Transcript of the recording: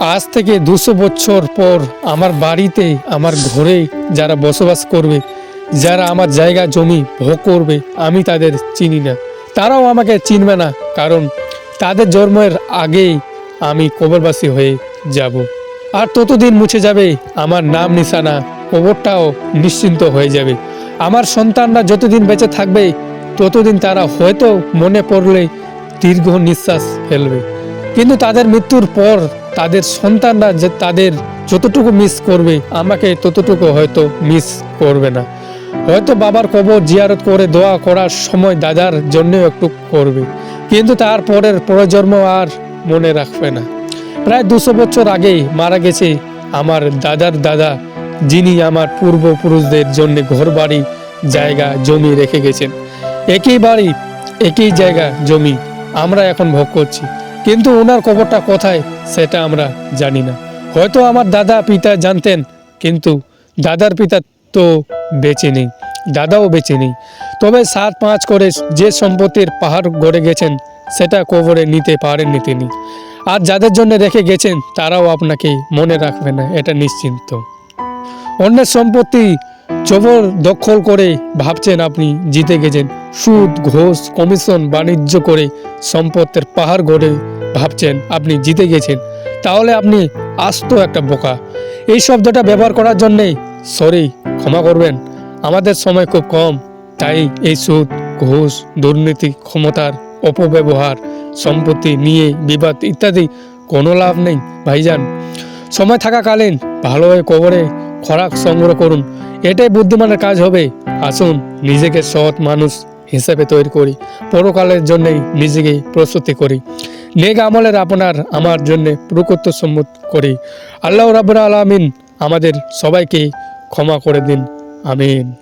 আজ থেকে দুশো বছর পর আমার বাড়িতে, আমার ঘরে যারা বসবাস করবে, যারা আমার জায়গা, জমি ভোগ করবে, আমি তাদের চিনি না। তারাও আমাকে চিনবে না, কারণ তাদের জন্মের আগেই আমি কবরবাসী হয়ে যাব। আর ততদিন মুছে যাবে, আমার নাম নিশানা, কবরটাও নিশ্চিন্ত হয়ে যাবে। আমার সন্তানরা যতদিন বেঁচে থাকবে, ততদিন তারা হয়তো মনে পড়লে দীর্ঘ নিঃশ্বাস ফেলবে। কিন্তু তাদের মৃত্যুর পর তাদের সন্তানরা যে তাদের যতটুকু মিস করবে, আমাকে ততটুকু হয়তো মিস করবে না। হয়তো বাবার কবর জিয়ারত করে, দোয়া করার সময় দাদার জন্য একটু করবে। কিন্তু তারপরের প্রজন্ম আর মনে রাখবে না। প্রায় দুশো বছর আগেই মারা গেছে আমার দাদার দাদা, যিনি আমার পূর্বপুরুষদের জন্য ঘর বাড়ি জায়গা, জমি রেখে গেছেন। একই বাড়ি, একই জায়গা, জমি, আমরা এখন ভোগ করছি। কিন্তু ওনার কবরটা কোথায় সেটা আমরা জানি না। হয়তো আমার দাদা, পিতা জানতেন, কিন্তু দাদার পিতা তো বেঁচে নেই, দাদাও বেঁচে নেই। তবে সাত পাঁচ করে যে সম্পত্তির পাহাড় গড়ে গেছেন, সেটা কবরে নিতে পারেননি তিনি। আর যাদের জন্য রেখে গেছেন, তারাও আপনাকে মনে রাখবে না, এটা নিশ্চিন্ত। অন্যের সম্পত্তি জবর দখল করে ভাবছেন আপনি, জিতে গেছেন। সুদ, ঘোষ, কমিশন, বাণিজ্য করে সম্পত্তির পাহাড় গড়ে ভাবছেন আপনি জিতে গেছেন, তাহলে আপনি আস্ত একটা বোকা। এই শব্দটা ব্যবহার করার জন্যে সরি, ক্ষমা করবেন। আমাদের সময় খুব কম, তাই এই সুদ, ঘুষ, দুর্নীতি, ক্ষমতার অপব্যবহার, সম্পত্তি নিয়ে বিবাদ ইত্যাদি কোনো লাভ নেই, ভাইজান। সময় থাকাকালীন ভালোভাবে কবরে খোরাক সংগ্রহ করুন। এটাই বুদ্ধিমানের কাজ হবে। আসুন, নিজেকে সৎ মানুষ হিসেবে তৈরি করি। পরকালের জন্যই নিজেকে প্রস্তুতি করি। নেক আমলের আপনার আমার জন্যে প্রকৃত সম্মত করি। আল্লাহ রাবুল আলমিন আমাদের সবাইকে ক্ষমা করে দিন। আমিন।